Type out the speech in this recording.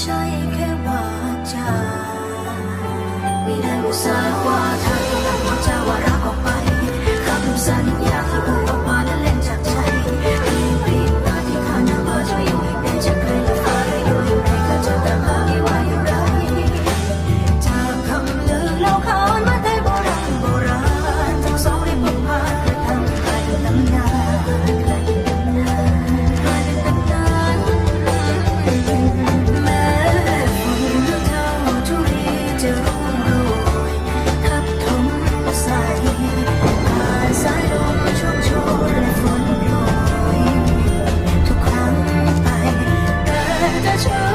ใช่แค่วาจา ไม่ได้อุสาห์ว่าทาง treasure.